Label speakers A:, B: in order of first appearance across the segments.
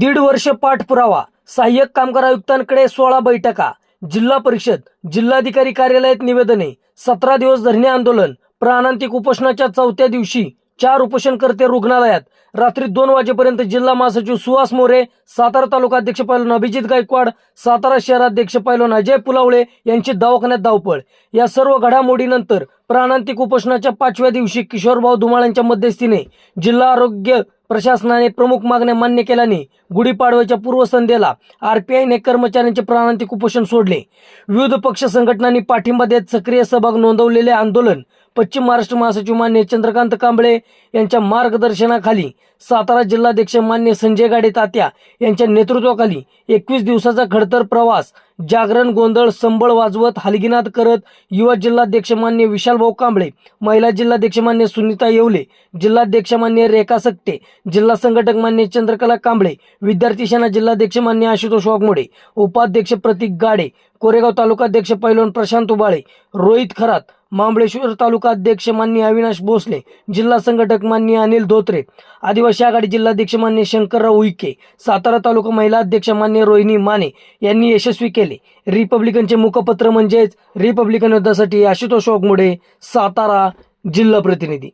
A: दीड वर्ष पाठपुरावा. सहाय्यक कामगार आयुक्तांकडे सोळा बैठका. जिल्हा परिषद जिल्हाधिकारी कार्यालयात निवेदने. सतरा दिवस धरणे आंदोलन. प्राणांतिक उपोषणाच्या चौथ्या दिवशी चार उपोषणकर्ते रुग्णालयात. रात्री दोन वाजेपर्यंत जिल्हा महासचिव सुहास मोरे सातारा तालुका अध्यक्ष पैलवान अभिजित गायकवाड सातारा शहराध्यक्ष पैलवान अजय पुलावळे यांची दवाखान्यात धावपळ. या सर्व घडामोडीनंतर प्राणांतिक उपोषणाच्या पाचव्या दिवशी किशोरभाऊ धुमाळ यांच्या मध्यस्थीने जिल्हा आरोग्य प्रशासनाने प्रमुख मागण्या मान्य केल्याने गुढीपाडव्याच्या पूर्वसंध्येला आरपीआयने कर्मचाऱ्यांचे प्राणांतिक उपोषण सोडले. विविध पक्ष संघटनांनी पाठिंबा देत सक्रिय सहभाग नोंदवलेले आंदोलन पश्चिम महाराष्ट्र महासचिव मान्य चंद्रकांत कांबळे यांच्या मार्गदर्शनाखाली सातारा जिल्हाध्यक्ष मान्य संजय गाडे तात्या यांच्या नेतृत्वाखाली एकवीस दिवसाचा खडतर प्रवास जागरण गोंधळ संबळ वाजवत हलगिनाथ करत युवा जिल्हाध्यक्ष मान्य विशालभाऊ कांबळे महिला जिल्हाध्यक्ष मान्य सुनीता येवले जिल्हाध्यक्ष मान्य रेखा सकटे जिल्हा संघटक मान्य चंद्रकला कांबळे विद्यार्थी सेना जिल्हाध्यक्ष मान्य आशुतोष वाघमोडे उपाध्यक्ष प्रतीक गाडे कोरेगाव तालुकाध्यक्ष पैलवान प्रशांत उबाळे रोहित खरात महाबळेश्वर तालुका अध्यक्ष मान्य अविनाश भोसले जिल्हा संघटक मान्य अनिल धोत्रे. आदिवासी आघाडी जिल्हाध्यक्ष मान्य शंकरराव उईके सातारा तालुका महिला अध्यक्ष मान्य रोहिणी माने यांनी यशस्वी केले. रिपब्लिकनचे मुखपत्र म्हणजेच रिपब्लिकन युद्धासाठी आशुतोष वाघमोडे सातारा जिल्हा प्रतिनिधी.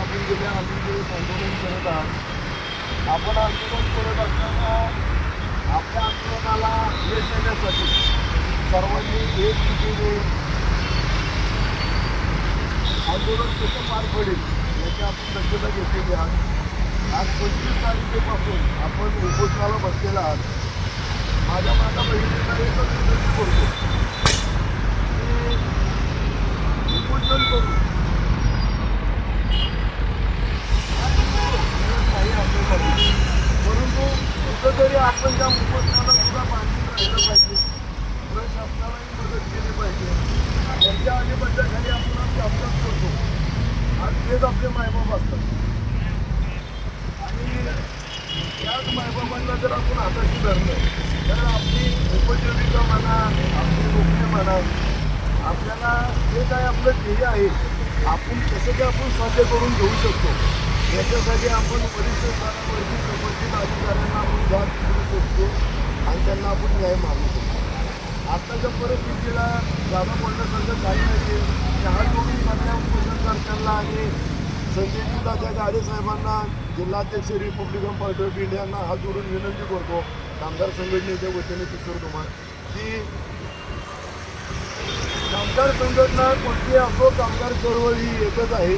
B: आपण गेल्या आम्ही जे आंदोलन करत आहात आपण आंदोलन करत असताना त्या आंदोलनाला यश येण्यासाठी सर्वांनी एक रीतीने आंदोलन कसं पार पडेल याची आपण दक्षता घेतलेली आहात आज पंचवीस तारखेपासून आपण उपोषणाला बसलेला आहात माझ्या माता बहिणीला एकच विनंती करतो की उपोषण करू परंतु आपल्यासाठी तरी कुठंतरी आपण त्या उपोषणाला सुद्धा मानसिक राहिलं पाहिजे. प्रशासनालाही मदत केली पाहिजे. त्यांच्या अधिपत्याखाली आपण आज अभ्यास करतो. आज तेच आपले मायबाप असतात. आणि त्याच मायबापांना जर आपण हाताशी धरलं तर आपली उपजीविका म्हणा आपली नोकरी म्हणा आपल्याला जे काय आपलं ध्येय आहे आपण कसं ते आपण साध्य करून घेऊ शकतो. याच्यासाठी आपण वरिष्ठ स्तरावरती संबंधित अधिकाऱ्यांना आपण जात करू शकतो आणि त्यांना आपण न्याय मागू शकतो. आत्ताच्या परिस्थितीला जागा पडण्यासारखं काही नाही आहे हात जोडून सगळ्या उपोषणकर्त्यांना आणि संजय दुधाच्या गाडे साहेबांना जिल्हाध्यक्ष रिपब्लिकन पार्टी ऑफ इंडियांना हात जोडून विनंती करतो कामगार संघटनेच्या वतीने किशोर कुमार की कामगार संघटना कोणती असो कामगार चळवळ ही एकच आहे.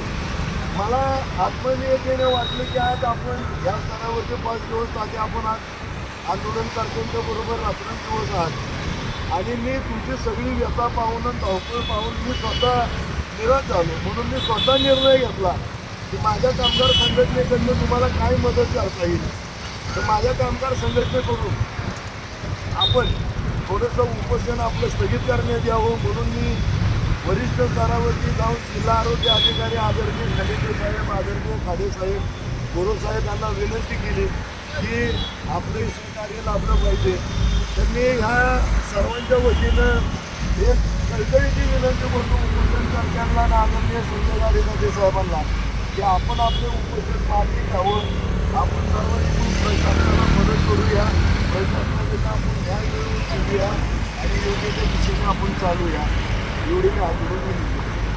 B: मला आत्मनियतेने वाटलं की आज आपण या स्तरावरचे पाच दिवस आधी आपण आज आंदोलनकर्त्यांच्या बरोबर रात्रंदिवस आहात आणि मी तुमची सगळी व्यथा पाहून आणि धावपळ पाहून मी स्वतः निराश झालो. म्हणून मी स्वतः निर्णय घेतला की माझ्या कामगार संघटनेकडनं तुम्हाला काय मदत करता येईल? तर माझ्या कामगार संघटनेकडून आपण थोडंसं उपोषण आपलं स्थगित करण्यात यावं म्हणून मी वरिष्ठ स्तरावरती जाऊन जिल्हा आरोग्य अधिकारी आदरणीय खाडेकर साहेब आदरणीय खाडे साहेब गोरो साहेब यांना विनंती केली की आपलं सहकार्य लाभलं पाहिजे. तर मी ह्या सर्वांच्या वतीनं एक कळकळीची विनंती करतो उपोषणकर्त्यांना आणि आदरणीय संजय साहेबांना की आपण आपले उपोषण मागे घ्यावं आपण सर्वांनी खूप प्रशासनाला मदत करूया. प्रशासनाकडे आपण न्याय मिळवून घेऊया. आणि योग्य त्या दिशेने आपण चालूया. एवढी मी आंदोलन विनंती करतो.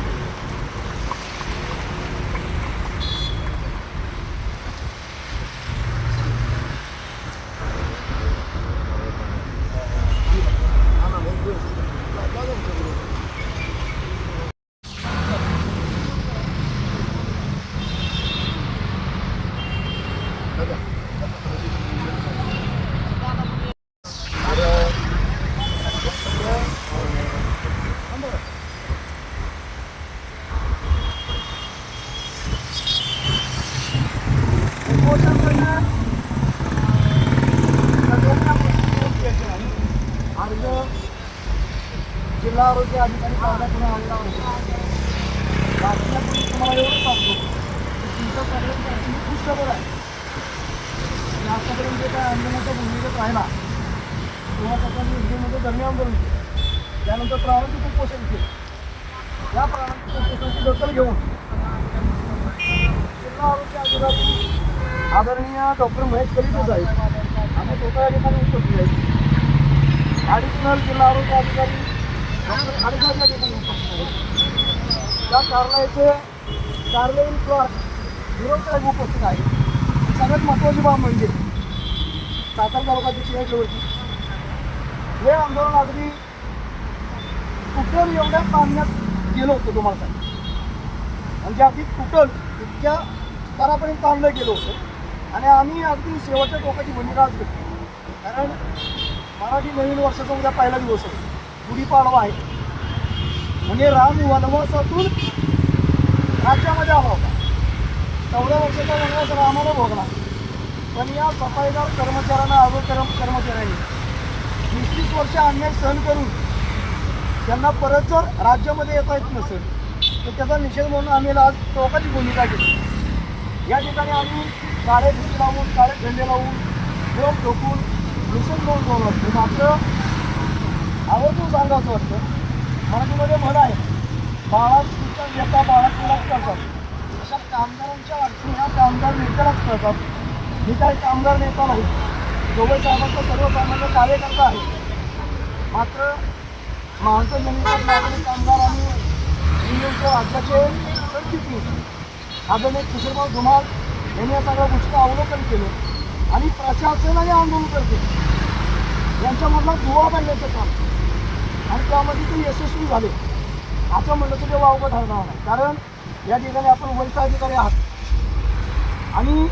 B: हा ना, एक दिवस. जा- जा तुमच्याबरोबर. दादा. अर्ज जिल्हा आरोग्य अधिकारी कागदाकडून आणला होता वाचण्यापूर्वी तुम्हाला एवढं सांगतो की तुमचं सगळ्यांचं ॲक्च्युली खुशखबर राहिला
C: तेव्हा त्याच्या योजनेमध्ये धरणे आंदोलन केलं त्यानंतर प्रारंभिक उपोषण केलं. या प्रारंभिक उपोषणाची दखल घेऊन जिल्हा आरोग्य अधिकारी आदरणीय डॉक्टर महेश कलिते आहेत आम्ही स्वतः या ठिकाणी उपस्थित आहेत. ॲडिशनल जिल्हा आरोग्य अधिकारी डॉक्टर खाडेकर या ठिकाणी उपस्थित आहेत. या कार्यालयाचे कार्यालयीन क्लार्क विरोध साहेब उपस्थित आहेत. सगळ्यात महत्त्वाची बाब म्हणजे सातारा तालुक्याची शिवाजीवरती हे आंदोलन अगदी कुठं एवढ्या पाण्यात गेलो होतो तुम्हाला सांग म्हणजे अगदी कुठं इतक्या स्तरापर्यंत ताणलं गेलो होतं. आणि आम्ही अगदी शेवटच्या टोकाची भूमिका आज घेतली. कारण मराठी नवीन वर्षाचा उद्या पहिला दिवस आहे. गुढीपाडवा आहे. म्हणजे राम वनवासातून राज्यामध्ये आला होता. चौदा वर्षाचा वनवास रामाला भोगला. पण या सफाईदार कर्मचाऱ्यांना अगो कर्मचाऱ्यांनी वीस वीस वर्ष अन्याय सहन करून त्यांना परत जर राज्यामध्ये येता येत नसेल तर त्याचा निषेध म्हणून आम्ही आज टोकाची भूमिका घेतली. या ठिकाणी आम्ही काळे झेंडे लावून काळे झेंडे लावून नियम ठोकून निषेध म्हणून बोलवतो मात्र आवर्जून सांगायचं वाटतं मराठीमध्ये म्हण आहे बाळा येता बाळाचीलाच करतात. अशा कामगारांच्या अडचणी ह्या कामगार नेत्यालाच कळतात मी काही कामगार नेता नाही. जोबळे साहेबांचा सर्वसामान्य कार्यकर्ता आहे. मात्र महाराष्ट्र जनता नागरिक कामगार आणि युनियनचे राज्याचे सरचिटणीस आदरणीय किशोरभाऊ धुमाल यांनी या सगळ्या गोष्टी अवलोकन केलं आणि प्रशासनाने आंदोलन करते. यांच्यामधला दुवा बांधण्याचं काम. आणि त्यामध्ये ते यशस्वी झाले. असं म्हणलं तर ते वावगं ठरणार नाही. कारण या ठिकाणी आपण वरिष्ठ अधिकारी आहात. आणि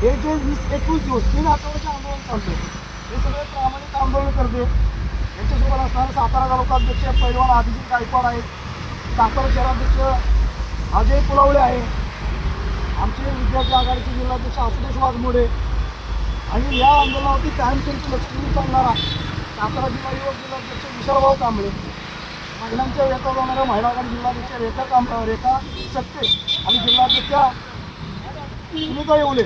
C: हे जे वीस एकवीस दिवस तीन आठवड्याचे आंदोलन चालते हे सगळे प्रामाणिक आंदोलन करते. यांच्यासोबत असणारे सातारा तालुका अध्यक्ष पैलवान अभिजित गायकवाड आहेत. सातारा शहराध्यक्ष अजय पुलावळे आहे. आमचे विद्यार्थी आघाडीचे जिल्हाध्यक्ष आशुतोष वाघमोडे. आणि या आंदोलनावरती कायमस्वरूपी लक्ष देऊन चालणारा सातारा जिल्हा युवक जिल्हाध्यक्ष विशालभाऊ कांबळे. महिलांच्या व्यथा जाणाऱ्या महिला आघाडी जिल्हाध्यक्ष रेखा कांब रेखा सत्ते आणि जिल्हाध्यक्षा सुनीता येवले.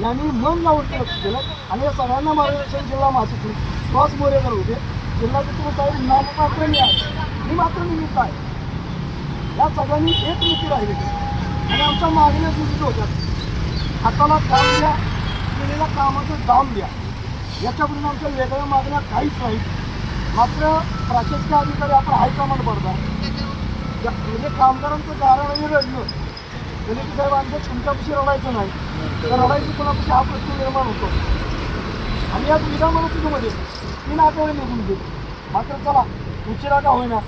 C: यांनी मन लावून ते लक्ष दिलं आणि या सगळ्यांना मार्गदर्शन जिल्हा मासिक सुहास मोरेकर होते. जिल्हाधिकारी साहेब नाममात्र मी आहे. मी मात्र निमित्त आहे. या सगळ्यांनी एक नीती राहिली आणि आमच्या मागण्या सूचित होत्या. हाताला काम द्या केलेल्या कामाचं दाम द्या. याच्याकडून आमच्या वेगळ्या मागण्या काहीच नाहीत. मात्र प्रशासकीय अधिकारी आपण हायकमांड पडता म्हणजे कामगारांचं कारण आणि रडलं गणेश साहेब तुमच्यापाशी रडायचं नाही. तर रडायची कोणापाशी हा प्रश्न निर्माण होतो. आणि या विधान तीन आठवडे निघून गेले. मात्र चला उशिरा का होईना.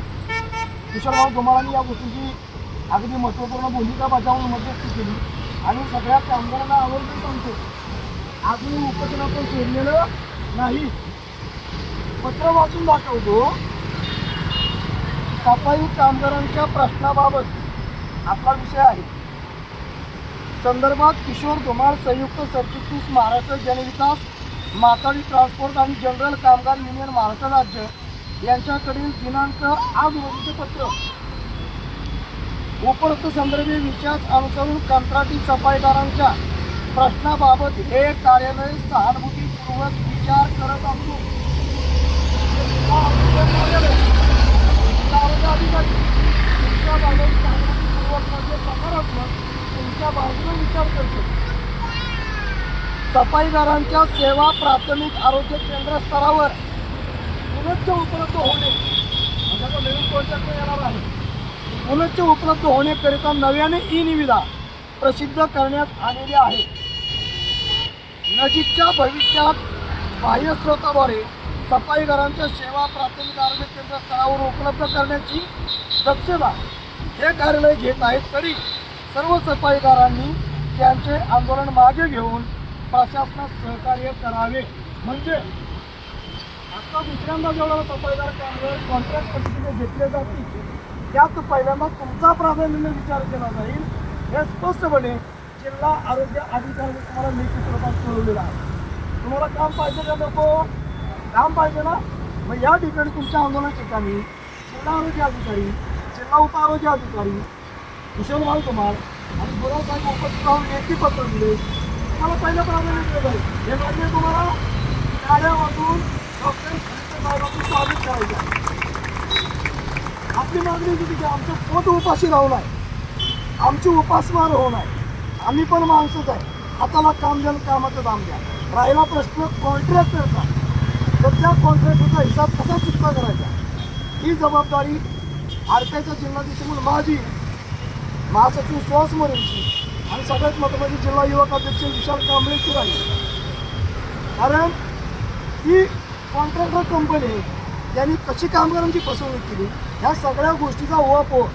C: कुशलभाऊ धुमाळांनी या गोष्टीची अगदी महत्त्वपूर्ण भूमिका बजावून मध्यस्थी केली. आणि सगळ्या कामगारांना आवर्जून सांगतो अजून उपोषण आपण सोडलेलं नाही. पत्र वाचून दाखवतो सफाई कामगारांच्या प्रश्नाबाबत आपला विषय आहे. संदर्भात किशोर धुमाळ संयुक्त सरचिटणीस महाराष्ट्र जनविकास माथाडी ट्रान्सपोर्ट आणि जनरल कामगार युनियन महाराष्ट्र राज्य यांच्याकडील दिनांक आज रोजीचे पत्र उपरोक्त संदर्भी विचार अनुसरून कंत्राटी सफाईदारांच्या प्रश्नाबाबत हे कार्यालय सहानुभूतीपूर्वक विचार करत असून सकारात्मक तुमच्या बाजूने विचार करतो. सफाईदारांच्या सेवा प्राथमिक आरोग्य केंद्र स्तरावर पुनश्च उपलब्ध होणे. म्हणजे नवीन प्रोजेक्ट येणार आहे. उपलब्ध होण्याकरिता नव्याने ई निविदा प्रसिद्ध करण्यात आलेली आहे. नजीकच्या भविष्यात बाह्य स्रोताद्वारे सफाईदारांच्या सेवा प्राथमिक आरोग्य केंद्र स्तरावर उपलब्ध करण्याची दक्षता हे कार्यालय घेत आहेत तरी सर्व सफाईदारांनी त्यांचे आंदोलन मागे घेऊन प्रशासनास सहकार्य करावे. म्हणजे आता दुसऱ्यांदा जेवढा सफाईदार कामगार कॉन्ट्रॅक्ट पद्धतीने घेतले जातील त्यात पहिल्यांदा तुमचा प्राधान्याने विचार केला जाईल. हे स्पष्टपणे जिल्हा आरोग्य अधिकाऱ्यांनी तुम्हाला लेखी स्वरूपात कळवलेलं आहे. तुम्हाला काम पाहिजे का नको? काम पाहिजे ना? मग या ठिकाणी तुमच्या आंदोलन ठिकाणी जिल्हा आरोग्य अधिकारी जिल्हा उप आरोग्य अधिकारी कुशलभाऊ कुमार आणि गुराव साहेब उपस्थित राहून लेखी पत्र दिले. तुम्हाला पहिलं प्राधान्य दिलं जाईल. हे मान्य तुम्हाला? गाड्या वाजवून डॉक्टर साहेबांचं स्वागत करायचं आहे. आपली मागणी किती की आमचं पोट उपाशी राहू नये. आमची उपासमार होऊ नये. आम्ही पण माणसंच आहे. हाताला काम द्याल कामाचं दाम द्या. राहिला प्रश्न कॉन्ट्रॅक्टरचा तर त्या कॉन्ट्रॅक्टरचा हिसाब कसा चुकता करायचा? ही जबाबदारी आरपीआयच्या जिल्हाधीश म्हणून माझी महासचिव सुहास मोरेंची आणि सगळ्यात महत्त्वाची जिल्हा युवक अध्यक्ष विशाल कांबळेची राहील कारण ही कॉन्ट्रॅक्टर कंपनी आहे त्यांनी कशी कामगारांची फसवणूक केली ह्या सगळ्या गोष्टीचा ओवापो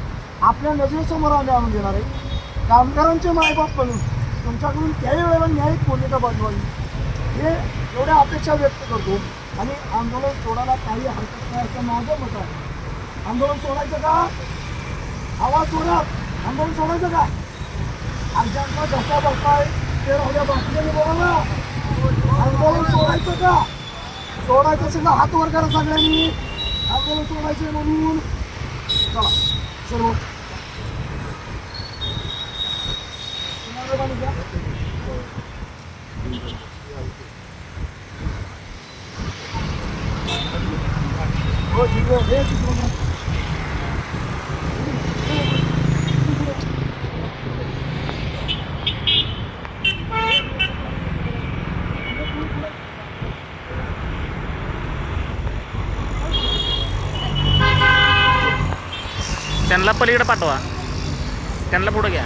C: आपल्या नजरेसमोर आम्ही आणून देणार आहे. कामगारांचे मायबाप म्हणून तुमच्याकडून त्याही वेळेला न्यायिक भूमिका बजवावी हे एवढ्या अपेक्षा व्यक्त करतो. आणि आंदोलन सोडायला काही हरकत नाही असं माझं मत आहे. आंदोलन सोडायचं का? आवाज जोरात आंदोलन सोडायचं का? आमच्या धक्का बसताय ते राहिल्या बाकीच्याने बोला ना आंदोलन सोडायचं का? सोडायचं असेल तर हात वर करा सगळ्यांनी. आंदोलन सोडायचं म्हणून. चला सर्व हो ठीक आहे हे ठीक आहे.
D: त्यांना पलीकडे पाठवा. त्यांना पुढं घ्या.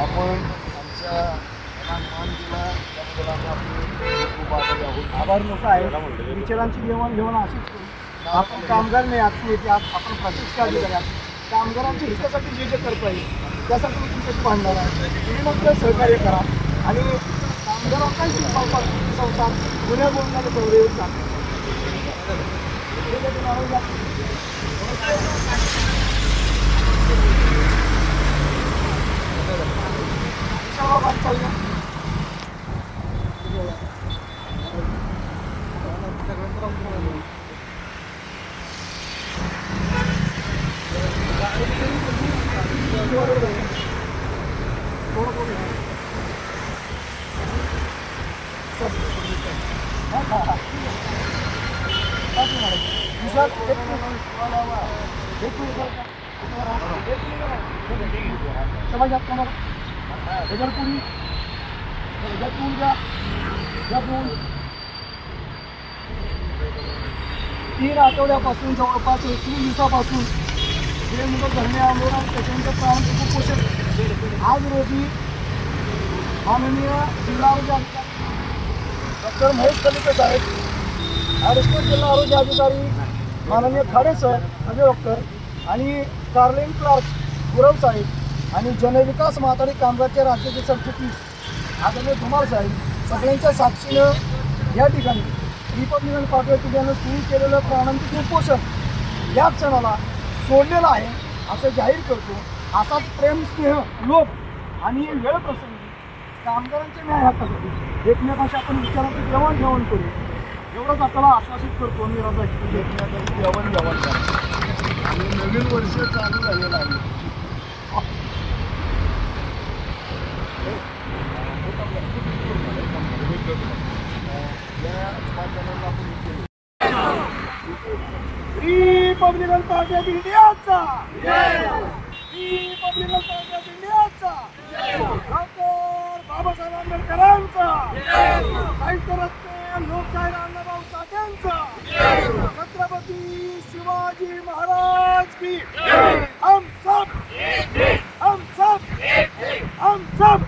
B: आपण आमच्या मान दिला त्याबद्दल आम्ही खूप आभारी आहोत
C: आभार लोक आहे विचारांची देवाणघेवाण अशीच आपण कामगार नाही आत येते आपण प्रशिक्षण अधिकारी आहात. कामगारांच्या हितासाठी जे जे करता येईल त्यासाठी मी तुमच्याशी भांडणार आहे तुम्ही मग सहकार्य करा आणि कामगारांचाही सुसंसार संसार गुन्ह्या बोलण्याला चौरेवर जातो ठीक आहे, तुम्ही आवडला? चला, बात चालू आहे. विशाल, एक मिनिट. एक मिनिट बरं का? एक मिनिट. समाजात कोणाला? ह्याच्यावर पुढी. ह्याच्यात पुढी द्या. द्या पुढी. तीन आठवड्यापासून जवळपास एकवीस दिवसापासून जे मुलं धरणे आंदोलन त्याच्यानंतर प्रारंभिक उपोषण आज रोजी माननीय जिल्हा आरोग्य अधिकारी डॉक्टर महेश कलिते साहेब ॲडिशनल जिल्हा आरोग्य अधिकारी माननीय खाडे सर अजय डॉक्टर आणि कार्लिन क्लार्क गुरव साहेब आणि जनविकास म्हातारी कामगारचे राज्याचे सरचिटणीस आदरणीय धुमाळ साहेब सगळ्यांच्या साक्षीनं या ठिकाणी रिपब्लिकन पार्टी ऑफ सुरू केलेलं प्रारंभिक उपोषण या क्षणाला सोडलेलं आहे असं जाहीर करतो. असाच प्रेम स्नेह लोक आणि वेळ प्रसंगी कामगारांच्या न्याय हक्कासाठी एकमेकाशी आपण विचारांचं जेवण जेवण करू. एवढंच आपल्याला आश्वासित करतो मी राजा
B: एकमेकांची जेवण करा. आणि नवीन वर्ष चालू झालेलं आहे. Thank you.
C: Republican party of इंडियाचा. रिपब्लिकन पार्टी ऑफ इंडियाचा. डॉक्टर बाबासाहेब आंबेडकरांचा. साहित्य लोकशाहीर अण्णाभाऊ साठ्यांचा छत्रपती शिवाजी महाराज की. हम सब. हम सब. हम सब.